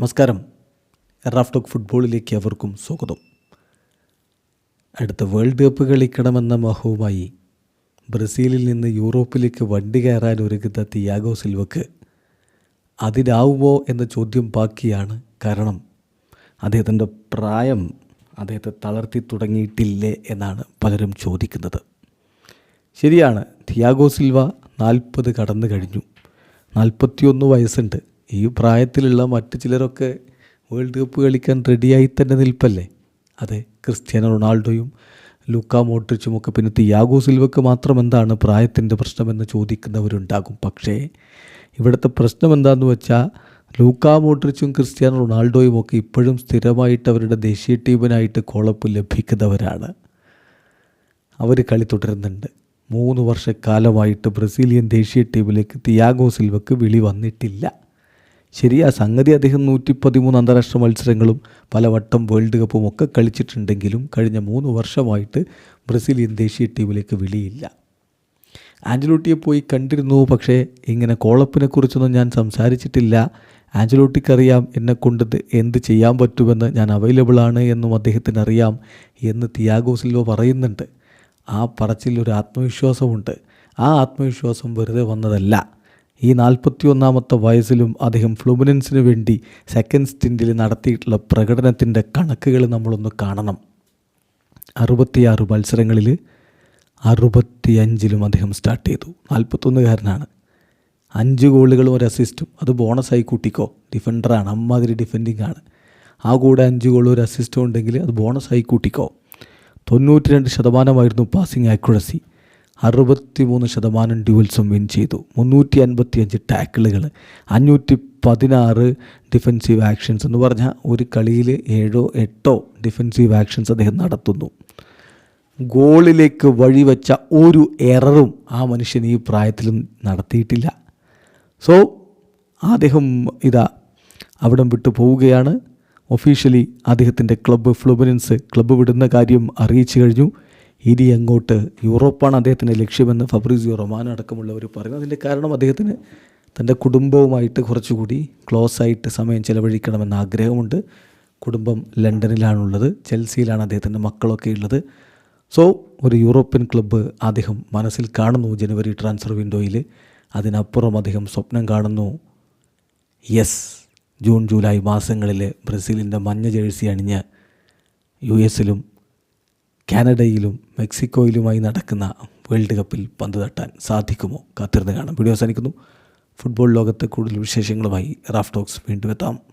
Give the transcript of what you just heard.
നമസ്കാരം. എറാഫ്ടോക്ക് ഫുട്ബോളിലേക്ക് അവർക്കും സ്വാഗതം. അടുത്ത വേൾഡ് കപ്പ് കളിക്കണമെന്ന മോഹവുമായി ബ്രസീലിൽ നിന്ന് യൂറോപ്പിലേക്ക് വണ്ടി കയറാൻ ഒരുങ്ങുന്ന തിയാഗോ സിൽവക്ക് അതിനാവുമോ എന്ന ചോദ്യം ബാക്കിയാണ് കാരണം അദ്ദേഹത്തിന്റെ പ്രായം അദ്ദേഹത്തെ തളർത്തി തുടങ്ങിയിട്ടില്ലേ എന്നാണ് പലരും ചോദിക്കുന്നത്. ശരിയാണ് തിയാഗോ സിൽവ നാൽപ്പത് കടന്നു കഴിഞ്ഞു. നാൽപ്പത്തിയൊന്ന് വയസ്സുണ്ട്. ഈ പ്രായത്തിലുള്ള മറ്റു ചിലരൊക്കെ വേൾഡ് കപ്പ് കളിക്കാൻ റെഡിയായി തന്നെ നിൽപ്പല്ലേ? അതെ ക്രിസ്ത്യാനോ റൊണാൾഡോയും ലൂക്ക മോട്രിച്ചും ഒക്കെ പിന്നെ തിയാഗോ സിൽവക്ക് മാത്രം എന്താണ് പ്രായത്തിന്റെ പ്രശ്നമെന്ന് ചോദിക്കുന്നവരുണ്ടാകും. പക്ഷേ ഇവിടുത്തെ പ്രശ്നം എന്താണെന്ന് വെച്ചാൽ ലൂക്ക മോട്രിച്ചും ക്രിസ്ത്യാനോ റൊണാൾഡോയും ഒക്കെ ഇപ്പോഴും സ്ഥിരമായിട്ട് അവരുടെ ദേശീയ ടീമിനായിട്ട് കോളപ്പ് ലഭിക്കുന്നവരാണ്. അവർ കളി തുടരുന്നുണ്ട്. മൂന്ന് വർഷക്കാലമായിട്ട് ബ്രസീലിയൻ ദേശീയ ടീമിലേക്ക് തിയാഗോ സിൽവക്ക് വിളി വന്നിട്ടില്ല. ശരിയാ സംഗതി അദ്ദേഹം നൂറ്റി പതിമൂന്ന് അന്താരാഷ്ട്ര മത്സരങ്ങളും പലവട്ടം വേൾഡ് കപ്പും ഒക്കെ കളിച്ചിട്ടുണ്ടെങ്കിലും കഴിഞ്ഞ മൂന്ന് വർഷമായിട്ട് ബ്രസീലിയൻ ദേശീയ ടീമിലേക്ക് വിളിയില്ല. ആഞ്ചലോട്ടിയെ പോയി കണ്ടിരുന്നു പക്ഷേ ഇങ്ങനെ കോളപ്പിനെ കുറിച്ചൊന്നും ഞാൻ സംസാരിച്ചിട്ടില്ല. ആഞ്ചലോട്ടിക്കറിയാം എന്നെ കൊണ്ട് എന്ത് ചെയ്യാൻ പറ്റുമെന്ന് ഞാൻ അവൈലബിൾ ആണ് എന്നും അദ്ദേഹത്തിന് അറിയാം എന്ന് തിയാഗോ സിൽവ പറയുന്നുണ്ട്. ആ പറച്ചിൽ ഒരു ആത്മവിശ്വാസമുണ്ട്. ആ ആത്മവിശ്വാസം വെറുതെ വന്നതല്ല. ഈ നാൽപ്പത്തി ഒന്നാമത്തെ വയസ്സിലും അദ്ദേഹം ഫ്ലുമിനൻസിന് വേണ്ടി സെക്കൻഡ് സ്റ്റിൻഡിൽ നടത്തിയിട്ടുള്ള പ്രകടനത്തിന്റെ കണക്കുകൾ നമ്മളൊന്ന് കാണണം. അറുപത്തിയാറ് മത്സരങ്ങളിൽ അറുപത്തിയഞ്ചിലും അദ്ദേഹം സ്റ്റാർട്ട് ചെയ്തു. നാൽപ്പത്തൊന്നുകാരനാണ്. അഞ്ച് ഗോളുകളും ഒരു അസിസ്റ്റും അത് ബോണസായി കൂട്ടിക്കോ. ഡിഫൻഡറാണ് അമ്മാതിരി ഡിഫെൻഡിങ് ആണ്. ആ കൂടെ അഞ്ച് ഗോളും ഒരു അസിസ്റ്റും ഉണ്ടെങ്കിൽ അത് ബോണസായി കൂട്ടിക്കോ. തൊണ്ണൂറ്റി രണ്ട് ശതമാനമായിരുന്നു പാസിംഗ് ആക്യുറസി അറുപത്തി മൂന്ന് ശതമാനം ഡ്യുവൽസും വിൻ ചെയ്തു. മുന്നൂറ്റി അൻപത്തി അഞ്ച് ടാക്കിളുകൾ അഞ്ഞൂറ്റി പതിനാറ് ഡിഫെൻസീവ് ആക്ഷൻസ് എന്ന് പറഞ്ഞാൽ ഒരു കളിയിൽ ഏഴോ എട്ടോ ഡിഫെൻസീവ് ആക്ഷൻസ് അദ്ദേഹം നടത്തുന്നു. ഗോളിലേക്ക് വഴിവെച്ച ഒരു എററും ആ മനുഷ്യൻ ഈ പ്രായത്തിലും നടത്തിയിട്ടില്ല. സോ അദ്ദേഹം ഇതാ അവിടം വിട്ടു പോവുകയാണ്. ഒഫീഷ്യലി അദ്ദേഹത്തിന്റെ ക്ലബ്ബ് ഫ്ലുബനൻസ് ക്ലബ്ബ് വിടുന്ന കാര്യം അറിയിച്ചു കഴിഞ്ഞു. ഇനി അങ്ങോട്ട് യൂറോപ്പാണ് അദ്ദേഹത്തിന്റെ ലക്ഷ്യമെന്ന് ഫബ്രീസിയോ റൊമാനോ അടക്കമുള്ളവർ പറയുന്നു. അതിന്റെ കാരണം അദ്ദേഹത്തിന് തന്റെ കുടുംബവുമായിട്ട് കുറച്ചുകൂടി ക്ലോസ് ആയിട്ട് സമയം ചെലവഴിക്കണമെന്ന ആഗ്രഹമുണ്ട്. കുടുംബം ലണ്ടനിലാണുള്ളത് ചെൽസിയിലാണ് അദ്ദേഹത്തിന്റെ മക്കളൊക്കെ ഉള്ളത്. സോ ഒരു യൂറോപ്യൻ ക്ലബ്ബ് അദ്ദേഹം മനസ്സിൽ കാണുന്നു ജനുവരി ട്രാൻസ്ഫർ വിൻഡോയിൽ. അതിനപ്പുറം അദ്ദേഹം സ്വപ്നം കാണുന്നു. യെസ് ജൂൺ ജൂലൈ മാസങ്ങളിൽ ബ്രസീലിന്റെ മഞ്ഞ ജേഴ്സി അണിഞ്ഞ് യു എസിലും കാനഡയിലും മെക്സിക്കോയിലുമായി നടക്കുന്ന വേൾഡ് കപ്പിൽ പന്ത് തട്ടാൻ സാധിക്കുമോ? കാത്തിരുന്ന് കാണാം. വീഡിയോ അവസാനിക്കുന്നു. ഫുട്ബോൾ ലോകത്തെ കൂടുതൽ വിശേഷങ്ങളുമായി റാഫ് ടോക്സ് വീണ്ടും എത്താം.